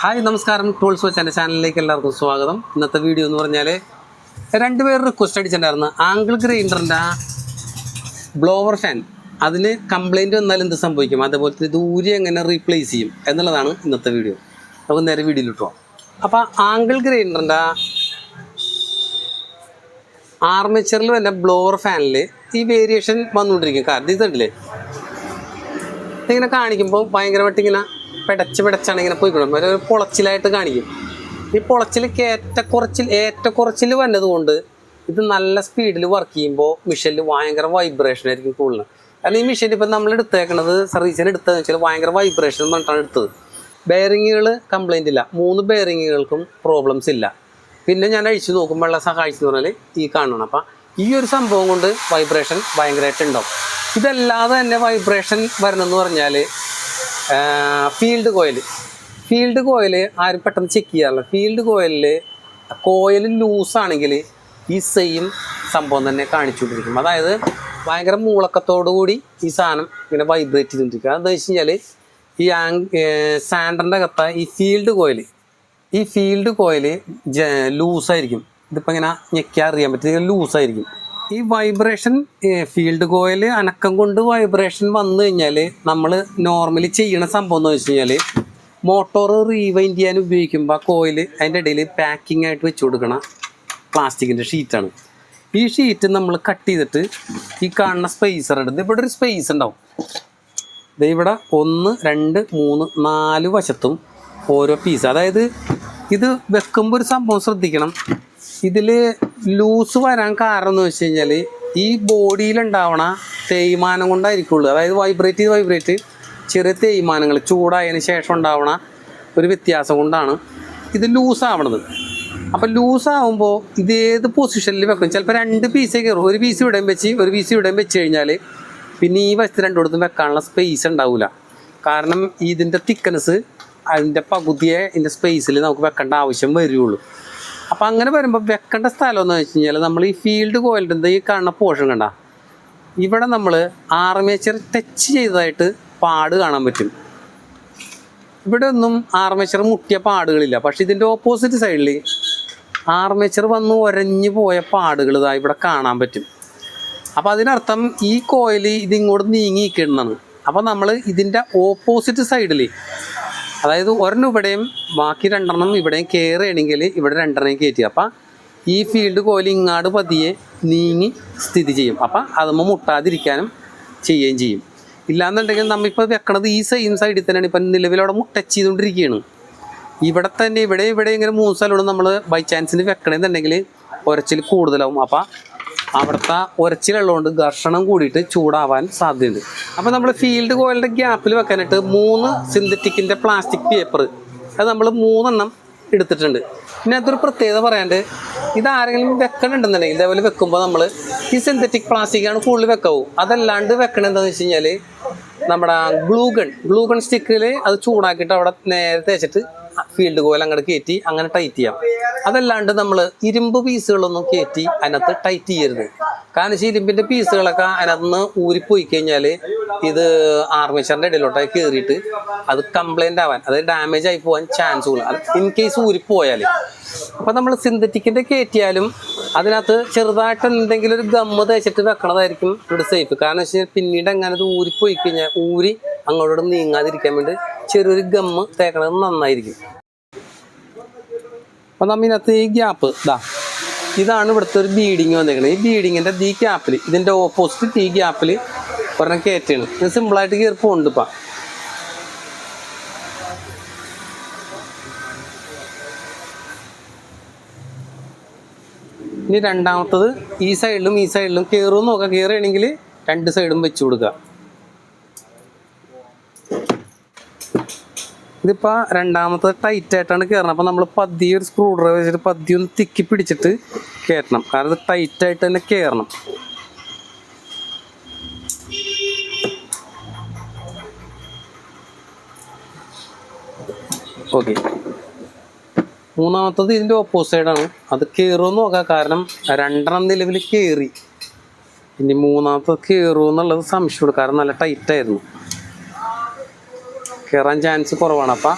Hi നമസ്കാരം. Tools വെച്ച് എന്റെ ചാനലിലേക്ക് എല്ലാവർക്കും സ്വാഗതം. ഇന്നത്തെ വീഡിയോ എന്ന് പറഞ്ഞാൽ രണ്ടുപേർ റിക്വസ്റ്റ് അടിച്ചിട്ടുണ്ടായിരുന്നു. ആംഗിൾ ഗ്രൈൻഡറിന്റെ ബ്ലോവർ ഫാൻ അതിന് കംപ്ലൈന്റ് വന്നാൽ എന്ത് സംഭവിക്കും? അതേപോലെ ഇത് ഊരി എങ്ങനെ റീപ്ലേസ് ചെയ്യും എന്നുള്ളതാണ് ഇന്നത്തെ വീഡിയോ നമുക്ക് നേരെ വീഡിയോയിൽ ഇട്ടോ അപ്പോൾ ആംഗിൾ ഗ്രൈൻഡറിന്റെ ആർമേച്ചറിൽ വല്ല ബ്ലോവർ ഫാനിൽ ഈ വേരിയേഷൻ വന്നുകൊണ്ടിരിക്കും. കാരണം ഇതുണ്ടല്ലേ ഇങ്ങനെ കാണിക്കുമ്പോൾ ഭയങ്കരമായിട്ട് ഇങ്ങനെ പിടച്ച് പിടച്ചാണ് ഇങ്ങനെ പോയിക്കണം ഒരു പൊളച്ചിലായിട്ട് കാണിക്കും. ഈ പൊളച്ചിൽ ഏറ്റക്കുറച്ചിൽ ഏറ്റക്കുറച്ചിൽ വന്നത് കൊണ്ട് ഇത് നല്ല സ്പീഡിൽ വർക്ക് ചെയ്യുമ്പോൾ മിഷനിൽ ഭയങ്കര വൈബ്രേഷൻ ആയിരിക്കും കൂടുതൽ കാരണം ഈ മിഷീൻ ഇപ്പം നമ്മൾ എടുത്തേക്കണത് സർവീസിന് എടുത്തതെന്ന് വെച്ചാൽ ഭയങ്കര വൈബ്രേഷൻ എന്ന് പറഞ്ഞിട്ടാണ് എടുത്തത്. ബെയറിങ്ങുകൾ കംപ്ലൈന്റ് ഇല്ല. മൂന്ന് ബെയറിങ്ങുകൾക്കും പ്രോബ്ലംസ് ഇല്ല. പിന്നെ ഞാൻ അഴിച്ചു നോക്കുമ്പോൾ ഉള്ള സഹായിച്ചു പറഞ്ഞാൽ ഈ കാണണം അപ്പം ഈ ഒരു സംഭവം കൊണ്ട് വൈബ്രേഷൻ ഭയങ്കരമായിട്ടുണ്ടാവും ഇതല്ലാതെ തന്നെ വൈബ്രേഷൻ വരണമെന്ന് പറഞ്ഞാൽ ഫീൽഡ് കോയിൽ ഫീൽഡ് കോയിൽ ആരും പെട്ടെന്ന് ചെക്ക് ചെയ്യാറില്ല. ഫീൽഡ് കോയിലിൽ കോയിൽ ലൂസാണെങ്കിൽ ഈ സെയിം സംഭവം തന്നെ കാണിച്ചുകൊണ്ടിരിക്കും. അതായത് ഭയങ്കര മൂളക്കത്തോടു കൂടി ഈ സാധനം ഇങ്ങനെ വൈബ്രേറ്റ് ചെയ്തുകൊണ്ടിരിക്കുക അതെന്ന് വെച്ച് കഴിഞ്ഞാൽ ഈ ആങ് സാൻഡറിന്റെ അകത്ത ഈ ഫീൽഡ് കോയിൽ ഈ ഫീൽഡ് കോയിൽ ലൂസായിരിക്കും ഇതിപ്പോൾ ഇങ്ങനെ ഞെക്കിയാൽ അറിയാൻ പറ്റും ലൂസായിരിക്കും ഈ വൈബ്രേഷൻ ഫീൽഡ് കോയിൽ അനക്കം കൊണ്ട് വൈബ്രേഷൻ വന്നു കഴിഞ്ഞാൽ നമ്മൾ നോർമലി ചെയ്യണ സംഭവം എന്ന് വെച്ച് കഴിഞ്ഞാൽ മോട്ടോർ റീവൈൻഡ് ചെയ്യാൻ ഉപയോഗിക്കുമ്പോൾ ആ കോയിൽ അതിന്റെ ഇടയിൽ പാക്കിംഗ് ആയിട്ട് വെച്ച് കൊടുക്കണ പ്ലാസ്റ്റിക്കിന്റെ ഷീറ്റാണ് ഈ ഷീറ്റ് നമ്മൾ കട്ട് ചെയ്തിട്ട് ഈ കാണുന്ന സ്പേസർ എടുത്ത് ഇവിടെ ഒരു സ്പേസ് ഉണ്ടാവും. ഇവിടെ ഒന്ന് രണ്ട് മൂന്ന് നാല് വശത്തും ഓരോ പീസ് അതായത് ഇത് വെക്കുമ്പോൾ ഒരു സംഭവം ശ്രദ്ധിക്കണം. ഇതിൽ ലൂസ് വരാൻ കാരണം എന്ന് വെച്ച് കഴിഞ്ഞാൽ ഈ ബോഡിയിലുണ്ടാവണ തേയ്മാനം കൊണ്ടായിരിക്കുള്ളൂ. അതായത് വൈബ്രേറ്റ് ചെയ്ത് വൈബ്രേറ്റ് ചെറിയ തേയ്മാനങ്ങൾ ചൂടായതിന് ശേഷം ഉണ്ടാവണ ഒരു വ്യത്യാസം കൊണ്ടാണ് ഇത് ലൂസാവണത് അപ്പം ലൂസാവുമ്പോൾ ഇത് ഏത് പൊസിഷനിൽ വെക്കും? ചിലപ്പോൾ രണ്ട് പീസേ കയറും. ഒരു പീസ് ഇവിടെയും വെച്ച് ഒരു പീസ് ഇവിടെയും വെച്ച് കഴിഞ്ഞാൽ പിന്നെ ഈ വശത്ത് രണ്ടിടത്തും വെക്കാനുള്ള സ്പേസ് ഉണ്ടാവില്ല കാരണം ഇതിന്റെ തിക്കനസ് അതിന്റെ പകുതിയെ ഇതിന്റെ സ്പേസിൽ നമുക്ക് വെക്കേണ്ട ആവശ്യം വരുള്ളൂ. അപ്പം അങ്ങനെ വരുമ്പോൾ വെക്കേണ്ട സ്ഥലം എന്ന് വെച്ച് കഴിഞ്ഞാൽ നമ്മൾ ഈ ഫീൽഡ് കോയിലിന്റെ ഈ കാണുന്ന പോഷൻ കണ്ട? ഇവിടെ നമ്മൾ ആർമേച്ചർ ടച്ച് ചെയ്തതായിട്ട് പാട് കാണാൻ പറ്റും. ഇവിടെ ഒന്നും ആർമേച്ചർ മുട്ടിയ പാടുകളില്ല. പക്ഷെ ഇതിന്റെ ഓപ്പോസിറ്റ് സൈഡിൽ ആർമേച്ചർ വന്ന് ഒരഞ്ഞു പോയ പാടുകൾ ഇതാ ഇവിടെ കാണാൻ പറ്റും. അപ്പോൾ അതിനർത്ഥം ഈ കോയിൽ ഇതിങ്ങോട്ട് നീങ്ങി നിൽക്കുന്നതാണ്. അപ്പോൾ നമ്മൾ ഇതിന്റെ ഓപ്പോസിറ്റ് സൈഡിൽ അതായത് ഒരെണ്ണം ഇവിടെയും ബാക്കി രണ്ടെണ്ണം ഇവിടെയും കയറുകയാണെങ്കിൽ ഇവിടെ രണ്ടെണ്ണം കയറ്റി. അപ്പം ഈ ഫീൽഡ് കോലി ഇങ്ങാട് പതിയെ നീങ്ങി സ്ഥിതി ചെയ്യും. അപ്പം അതുമ്പോൾ മുട്ടാതിരിക്കാനും ചെയ്യുകയും ചെയ്യും. ഇല്ലാന്നുണ്ടെങ്കിൽ നമ്മളിപ്പോൾ വെക്കണത് ഈ സെയിം സൈഡിൽ തന്നെയാണ്. ഇപ്പം നിലവിലവിടെ ടച്ച് ചെയ്തുകൊണ്ടിരിക്കുകയാണ്. ഇവിടെ തന്നെ ഇവിടെ ഇവിടെ ഇങ്ങനെ മൂന്ന് സ്ഥലമാണ് നമ്മൾ ബൈ ചാൻസിന് വെക്കണമെന്നുണ്ടെങ്കിൽ ഉരച്ചിൽ കൂടുതലാവും. അപ്പം അവിടുത്തെ ഉരച്ചിലുള്ളതുകൊണ്ട് ഘർഷണം കൂടിയിട്ട് ചൂടാവാൻ സാധ്യതയുണ്ട്. അപ്പോൾ നമ്മൾ ഫീൽഡ് കോയിലിന്റെ ഗ്യാപ്പിൽ വെക്കാനായിട്ട് മൂന്ന് സിന്തറ്റിക്കിന്റെ പ്ലാസ്റ്റിക് പേപ്പർ അത് നമ്മൾ മൂന്നെണ്ണം എടുത്തിട്ടുണ്ട്. പിന്നെ അതൊരു പ്രത്യേകത പറയാണ്ട് ഇത് ആരെങ്കിലും വെക്കണുണ്ടെന്നുണ്ടെങ്കിൽ ഇതേപോലെ വെക്കുമ്പോൾ നമ്മൾ ഈ സിന്തറ്റിക് പ്ലാസ്റ്റിക്കാണ് കൂടുതൽ വെക്കാവൂ. അതല്ലാണ്ട് വെക്കണത് എന്താണെന്ന് വെച്ച് കഴിഞ്ഞാൽ നമ്മുടെ ഗ്ലൂഗൺ ഗ്ലൂഗൺ സ്റ്റിക്കിൽ അത് ചൂടാക്കിയിട്ട് അവിടെ നേരെ തേച്ചിട്ട് ഫീൽഡ് കോയിൽ അങ്ങോട്ട് കയറ്റി അങ്ങനെ ടൈറ്റ് ചെയ്യാം. അതല്ലാണ്ട് നമ്മൾ ഇരുമ്പ് പീസുകളൊന്നും കയറ്റി അതിനകത്ത് ടൈറ്റ് ചെയ്യരുത്. കാരണം വെച്ചാൽ ഇരുമ്പിന്റെ പീസുകളൊക്കെ അതിനകത്ത് നിന്ന് ഊരിപ്പോയി കഴിഞ്ഞാൽ ഇത് ആർമേച്ചറിന്റെ ഇടയിലോട്ടായി കയറിയിട്ട് അത് കംപ്ലൈന്റ് ആവാൻ അതായത് ഡാമേജ് ആയി പോകാൻ ചാൻസ് കൂടുതൽ ഇൻ കേസ് ഊരിപ്പോയാൽ അപ്പോൾ നമ്മൾ സിന്തറ്റിക്കിന്റെ കയറ്റിയാലും അതിനകത്ത് ചെറുതായിട്ട് എന്തെങ്കിലും ഒരു ഗമ്മ് തേച്ചിട്ട് വെക്കണതായിരിക്കും ഇവിടെ സേഫ് കാരണം വെച്ച് കഴിഞ്ഞാൽ പിന്നീട് അങ്ങനെ അത് ഊരിപ്പോയി കഴിഞ്ഞാൽ ഊരി അങ്ങോട്ടും നീങ്ങാതിരിക്കാൻ വേണ്ടി ചെറിയൊരു ഗമ്മ് തേക്കണത് നന്നായിരിക്കും. അപ്പോൾ നമ്മൾ ഇതിനകത്ത് ഈ ഗ്യാപ്പ് ഇതാ ഇതാണ് ഇവിടുത്തെ ഒരു ബീഡിങ് വന്നേക്കുന്നത് ഈ ബീഡിങ്ങിന്റെ ഈ ഗ്യാപ്പിൽ ഇതിന്റെ ഓപ്പോസിറ്റ് ഈ ഗ്യാപ്പിൽ ഒരെണ്ണം കയറ്റാണ്. ഇത് സിമ്പിളായിട്ട് കയറി പോകുന്നുണ്ട് ഇപ്പം. ഇനി രണ്ടാമത്തത് ഈ സൈഡിലും ഈ സൈഡിലും കയറും നോക്കാം. കയറുകയാണെങ്കിൽ രണ്ട് സൈഡും വെച്ച് കൊടുക്കുക. ഇതിപ്പോൾ രണ്ടാമത്തെ ടൈറ്റ് ആയിട്ടാണ് കയറണം അപ്പോൾ നമ്മൾ പതിയെ ഒരു സ്ക്രൂ ഡ്രൈവർ വെച്ചിട്ട് പതിയെ ഒന്ന് തിക്കി പിടിച്ചിട്ട് കയറ്റണം കാരണം ഇത് ടൈറ്റ് ആയിട്ട് തന്നെ കയറണം ഓക്കെ മൂന്നാമത്തത് ഇതിന്റെ സൈഡാണ് അത് കയറുമെന്ന് നോക്കാം. കാരണം രണ്ടെണ്ണം നിലവിൽ കയറി ഇനി മൂന്നാമത്തത് കയറുമോ എന്നുള്ളത് സംശയമുണ്ട്. കാരണം നല്ല ടൈറ്റായിരുന്നു കയറാൻ ചാൻസ് കുറവാണ്. അപ്പം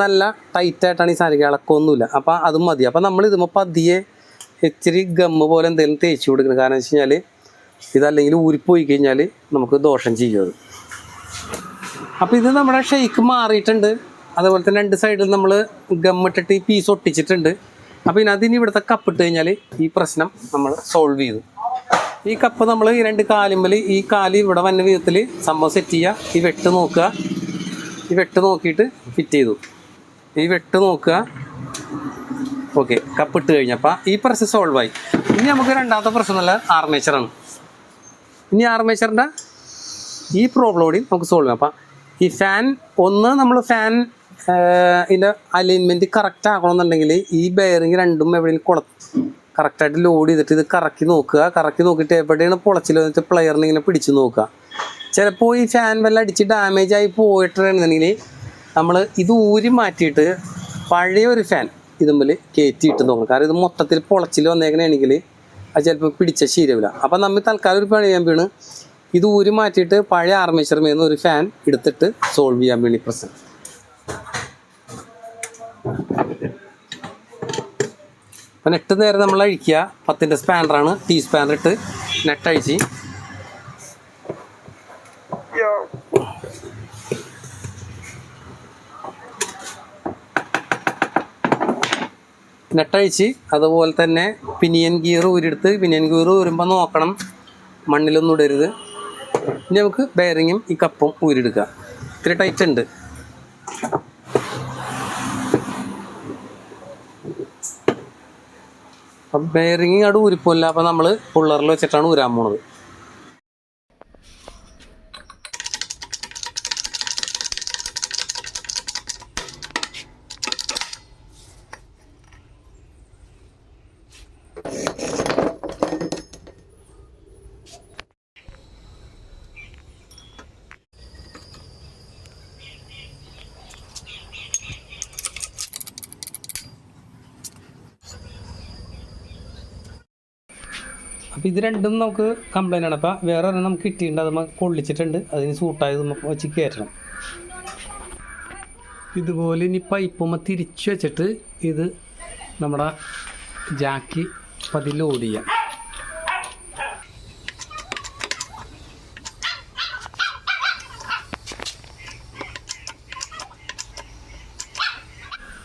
നല്ല ടൈറ്റായിട്ടാണ് ഈ സാരിക്ക് ഇളക്കമൊന്നുമില്ല അപ്പം അത് മതി. അപ്പം നമ്മൾ ഇതുമ്പോൾ പതിയെ ഇച്ചിരി ഗമ്മ് പോലെ എന്തെങ്കിലും തേച്ച് കൊടുക്കണം. കാരണം വെച്ച് കഴിഞ്ഞാൽ ഇതല്ലെങ്കിൽ ഊരിപ്പോയി കഴിഞ്ഞാൽ നമുക്ക് ദോഷം ചെയ്യും അത്. അപ്പോൾ ഇത് നമ്മുടെ ഷെയ്ക്ക് മാറിയിട്ടുണ്ട്. അതുപോലെ തന്നെ രണ്ട് സൈഡിൽ നമ്മൾ ഗമ്മിട്ടിട്ട് ഈ പീസ് ഒട്ടിച്ചിട്ടുണ്ട്. അപ്പോൾ ഇതിനകത്ത് ഇനി ഇവിടുത്തെ കപ്പിട്ട് കഴിഞ്ഞാൽ ഈ പ്രശ്നം നമ്മൾ സോൾവ് ചെയ്തു. ഈ കപ്പ് നമ്മൾ ഈ രണ്ട് കാലുമ്പൽ ഈ കാൽ ഇവിടെ വന്ന വിധത്തിൽ സംഭവം സെറ്റ് ചെയ്യുക ഈ വെട്ട് നോക്കുക. ഈ വെട്ട് നോക്കിയിട്ട് ഫിറ്റ് ചെയ്തു. ഈ വെട്ട് നോക്കുക. ഓക്കെ കപ്പ് ഇട്ട് കഴിഞ്ഞപ്പോൾ ഈ പ്രശ്നം സോൾവ് ആയി. ഇനി നമുക്ക് രണ്ടാമത്തെ പ്രശ്നം നല്ല ആർമേച്ചറാണ് ഇനി ആർമേച്ചറിന്റെ ഈ പ്രോബ്ലം കൂടി നമുക്ക് സോൾവ് ചെയ്യാം. അപ്പം ഈ ഫാൻ ഒന്ന് നമ്മൾ ഫാൻ ഇതിന്റെ അലൈൻമെന്റ് കറക്റ്റ് ആക്കണമെന്നുണ്ടെങ്കിൽ ഈ ബെയറിങ് രണ്ടും എവിടെയും കുള കറക്റ്റായിട്ട് ലോഡ് ചെയ്തിട്ട് ഇത് കറക്കി നോക്കുക. കറക്കി നോക്കിയിട്ട് എവിടെയാണ് പൊളച്ചിൽ വന്നിട്ട് പ്ലെയറിൽ ഇങ്ങനെ പിടിച്ച് നോക്കുക. ചിലപ്പോൾ ഈ ഫാൻ വല്ല അടിച്ച് ഡാമേജ് ആയി പോയിട്ടുണ്ടെന്നുണ്ടെങ്കിൽ നമ്മൾ ഇത് ഊരി മാറ്റിയിട്ട് പഴയ ഒരു ഫാൻ ഇതുമ്പിൽ കയറ്റിയിട്ട് നോക്കണം. കാരണം ഇത് മൊത്തത്തിൽ പൊളച്ചിൽ വന്നേക്കണമെങ്കിൽ അത് ചിലപ്പോൾ പിടിച്ച ശീലമില്ല അപ്പം നമ്മൾ തൽക്കാലം ഒരു പണി ചെയ്യാൻ വീണ് ഇത് ഊരി മാറ്റിയിട്ട് പഴയ ആർമേച്ചർ മേന്ന് ഒരു ഫാൻ എടുത്തിട്ട് സോൾവ് ചെയ്യാൻ വേണ്ടി പ്രശ്നം. അപ്പം നെട്ട് നേരെ നമ്മൾ അഴിക്കുക. പത്തിന്റെ സ്പാനറാണ്. ടീ സ്പാനർ ഇട്ട് നെറ്റ് അഴിച്ച്. നെട്ടഴിച്ച് അതുപോലെ തന്നെ പിനിയൻ ഗിയർ ഊരിയെടുത്ത് പിനിയൻ ഗിയർ ഊരുമ്പോൾ നോക്കണം. മണ്ണിലൊന്നും ഇടരുത്. ഇനി നമുക്ക് ബെയറിങ്ങും ഈ കപ്പും ഊരിയെടുക്കുക ഇത്തിരി ടൈറ്റ് ഉണ്ട്. അപ്പം ബെയറിങ് അവിടെ ഊരിപ്പോല്ല അപ്പം നമ്മൾ പുള്ളറിൽ വെച്ചിട്ടാണ് ഊരാൻ പോണത്. അപ്പോൾ ഇത് രണ്ടും നമുക്ക് കംപ്ലൈന്റ് ആണ്. അപ്പോൾ വേറെ ഒരെണ്ണം നമുക്ക് കിട്ടിയിട്ടുണ്ട്. അത് നമുക്ക് കൊള്ളിച്ചിട്ടുണ്ട്. അതിന് സൂട്ടായത് നമുക്ക് വെച്ച് കയറ്റണം ഇതുപോലെ ഇനി പൈപ്പുമ്മ തിരിച്ചു വെച്ചിട്ട് ഇത് നമ്മുടെ ജാക്കി ലോഡ് ചെയ്യാം.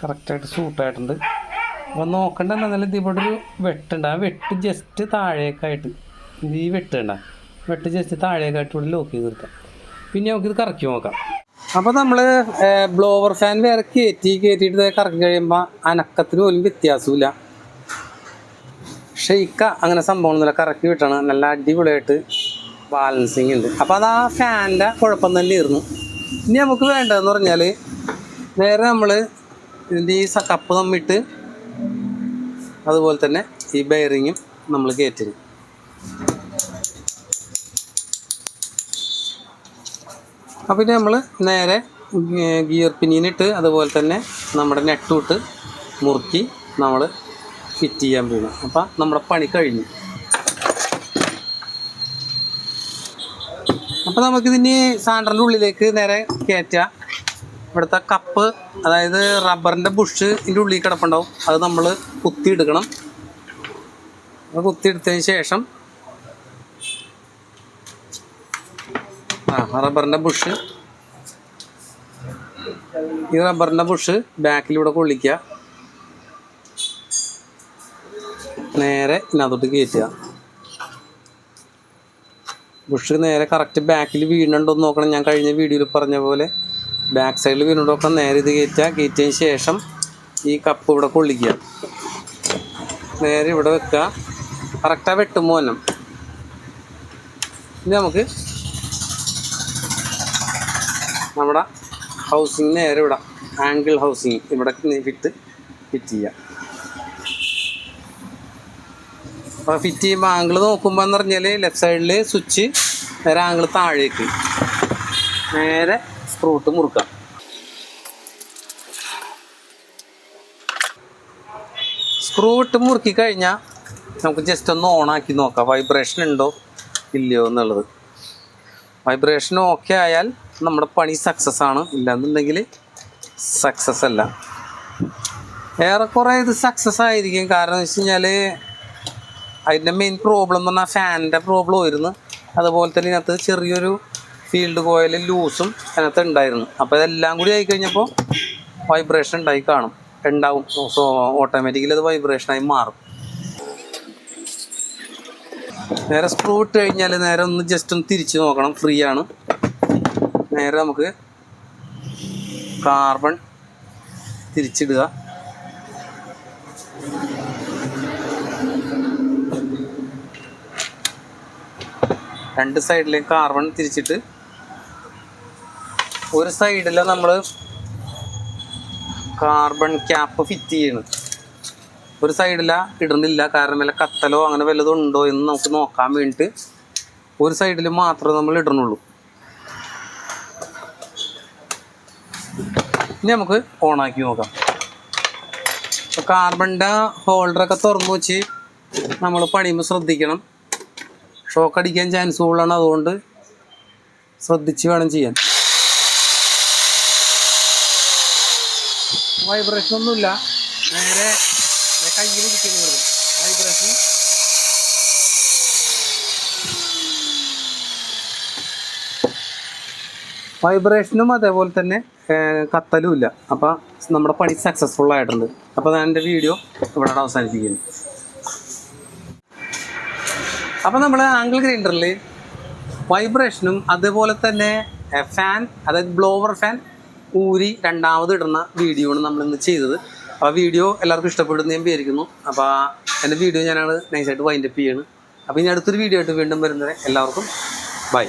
കറക്റ്റായിട്ട് സൂട്ടായിട്ടുണ്ട് അപ്പോൾ നോക്കണ്ട എന്നാലും ഇവിടെ ഒരു വെട്ടുണ്ട്. ആ വെട്ട് ജസ്റ്റ് താഴേക്കായിട്ട്. ഈ വെട്ടണ്ട വെട്ട് ജസ്റ്റ് താഴേക്കായിട്ട് ഇവിടെ ലോക്ക് ചെയ്ത് നിർത്താം. പിന്നെ നമുക്കിത് കറക്കി നോക്കാം. അപ്പോൾ നമ്മൾ ബ്ലോവർ ഫാൻ വേറെ കയറ്റി കയറ്റിയിട്ട് കറക്കി കഴിയുമ്പോൾ അനക്കത്തിന് പോലും വ്യത്യാസമില്ല ഷെയ്ക്ക അങ്ങനെ സംഭവമൊന്നുമില്ല കറക്കി വിട്ടാണ്. നല്ല അടിപൊളിയായിട്ട് ബാലൻസിങ് ഉണ്ട്. അപ്പോൾ അത് ആ ഫാനിന്റെ കുഴപ്പം ഇരുന്നു ഇനി നമുക്ക് വേണ്ടതെന്ന് പറഞ്ഞാൽ നേരെ നമ്മൾ ഇതിന്റെ ഈ കപ്പ് തമ്മിട്ട് അതുപോലെ തന്നെ ഈ ബെയറിങ്ങും നമ്മൾ കയറ്റുന്നു. അപ്പം പിന്നെ നമ്മൾ നേരെ ഗിയർ പിന്നീനിട്ട് അതുപോലെ തന്നെ നമ്മുടെ നെട്ടൂട്ട് മുറുക്കി നമ്മൾ ഫിറ്റ് ചെയ്യാൻ പോകുന്നു അപ്പം നമ്മുടെ പണി കഴിഞ്ഞു. അപ്പം നമുക്കിതിന് സാൻഡറിന്റെ ഉള്ളിലേക്ക് നേരെ കയറ്റുക ഇവിടുത്തെ കപ്പ് അതായത് റബ്ബറിന്റെ ബുഷ് ഇതിന്റെ ഉള്ളിൽ കിടപ്പുണ്ടാവും. അത് നമ്മൾ കുത്തിയെടുക്കണം. അത് കുത്തിയെടുത്തതിന് ശേഷം ആ റബ്ബറിന്റെ ബുഷ് ഈ റബ്ബറിന്റെ ബുഷ് ബാക്കിലൂടെ കൊള്ളിക്കുക നേരെ ഇതിനകത്തോട്ട് കയറ്റുക ബുഷ് നേരെ കറക്റ്റ് ബാക്കിൽ വീണുണ്ടോ എന്ന് നോക്കണം. ഞാൻ കഴിഞ്ഞ വീഡിയോയിൽ പറഞ്ഞ പോലെ ബാക്ക് സൈഡിൽ വീണുണ്ടോ നേരെ ഇത് കയറ്റുക കയറ്റിയതിന് ശേഷം ഈ കപ്പ് ഇവിടെ കൊള്ളിക്കുക. നേരെ ഇവിടെ വെക്കുക. കറക്റ്റാ വെട്ടുമ്പോൾ തന്നെ ഇനി നമുക്ക് നമ്മുടെ ഹൗസിങ് നേരെ ഇവിടെ ആംഗിൾ ഹൗസിങ് ഇവിടെ ഫിറ്റ് ഫിറ്റ് ചെയ്യാം അപ്പോൾ ഫിറ്റ് ചെയ്യുമ്പോൾ ആംഗിൾ നോക്കുമ്പോൾ എന്ന് പറഞ്ഞാൽ ലെഫ്റ്റ് സൈഡിൽ സ്വിച്ച് നേരെ ആംഗിൾ താഴേക്ക്. നേരെ സ്ക്രൂട്ട് മുറുക്കാം. സ്ക്രൂട്ട് മുറുക്കി കഴിഞ്ഞാൽ നമുക്ക് ജസ്റ്റ് ഒന്ന് ഓണാക്കി നോക്കാം. വൈബ്രേഷൻ ഉണ്ടോ? ഇല്ലയോ എന്നുള്ളത്. വൈബ്രേഷൻ ഓക്കെ ആയാൽ നമ്മുടെ പണി സക്സസ് ആണ്. ഇല്ലാന്നുണ്ടെങ്കിൽ സക്സസ് അല്ല. ഏറെക്കുറെ ഇത് സക്സസ് ആയിരിക്കും. കാരണം എന്ന് വെച്ച് കഴിഞ്ഞാൽ അതിന്റെ മെയിൻ പ്രോബ്ലം എന്ന് പറഞ്ഞാൽ ഫാനിന്റെ പ്രോബ്ലം ആയിരുന്നു. അതുപോലെ തന്നെ ഇതിനകത്ത് ചെറിയൊരു ഫീൽഡ് കോയിൽ ലൂസും അതിനകത്ത് ഉണ്ടായിരുന്നു. അപ്പോൾ ഇതെല്ലാം കൂടി ആയി കഴിഞ്ഞപ്പോൾ വൈബ്രേഷൻ ഉണ്ടായി കാണും. ഉണ്ടാവും സോ ഓട്ടോമാറ്റിക്കലി അത് വൈബ്രേഷനായി മാറും. നേരെ സ്ക്രൂ ഇട്ട് കഴിഞ്ഞാൽ നേരെ ഒന്ന് ജസ്റ്റ് ഒന്ന് തിരിച്ച് നോക്കണം. ഫ്രീ ആണ്. നേരെ നമുക്ക് കാർബൺ തിരിച്ചിടുക. രണ്ട് സൈഡിലേക്ക് കാർബൺ തിരിച്ചിട്ട് ഒരു സൈഡിൽ നമ്മൾ കാർബൺ ക്യാപ്പ് ഫിറ്റ് ചെയ്യണം. ഒരു സൈഡില ഇടുന്നില്ല. കാരണം വല്ല കത്തലോ അങ്ങനെ വല്ലതും ഉണ്ടോ എന്ന് നമുക്ക് നോക്കാൻ വേണ്ടിയിട്ട് ഒരു സൈഡിൽ മാത്രമേ നമ്മൾ ഇടണുള്ളൂ. ഇനി നമുക്ക് ഓണാക്കി നോക്കാം. അപ്പോൾ കാർബണിന്റെ ഹോൾഡറൊക്കെ തുറന്നു വെച്ച് നമ്മൾ പണിയുമ്പോൾ ശ്രദ്ധിക്കണം. ഷോക്ക് അടിക്കാൻ ചാൻസ് കൂടുതലാണ്. അതുകൊണ്ട് ശ്രദ്ധിച്ച് വേണം ചെയ്യാൻ. വൈബ്രേഷൻ ഒന്നുമില്ല. നേരെ കയ്യിൽ ഇരിക്കുന്നത് വൈബ്രേഷൻ വൈബ്രേഷനും അതേപോലെ തന്നെ കത്തലുമില്ല അപ്പോൾ നമ്മുടെ പണി സക്സസ്ഫുൾ ആയിട്ടുണ്ട്. അപ്പോൾ ഞാൻ എന്റെ വീഡിയോ ഇവിടെ അവസാനിപ്പിക്കുന്നു അപ്പോൾ നമ്മൾ ആംഗിൾ ഗ്രൈൻഡറിൽ വൈബ്രേഷനും അതുപോലെ തന്നെ ഫാൻ അതായത് ബ്ലോവർ ഫാൻ ഊരി രണ്ടാമത് ഇടുന്ന വീഡിയോ ആണ് നമ്മൾ ഇന്ന് ചെയ്തത്. അപ്പോൾ ആ വീഡിയോ എല്ലാവർക്കും ഇഷ്ടപ്പെടുന്ന ഞാൻ വിചാരിക്കുന്നു അപ്പോൾ എന്റെ വീഡിയോ ഞാനാണ് നൈസായിട്ട് വൈൻഡപ്പ് ചെയ്യുന്നത് അപ്പോൾ ഇനി അടുത്തൊരു വീഡിയോ ആയിട്ട് വീണ്ടും വരുന്നത് എല്ലാവർക്കും ബൈ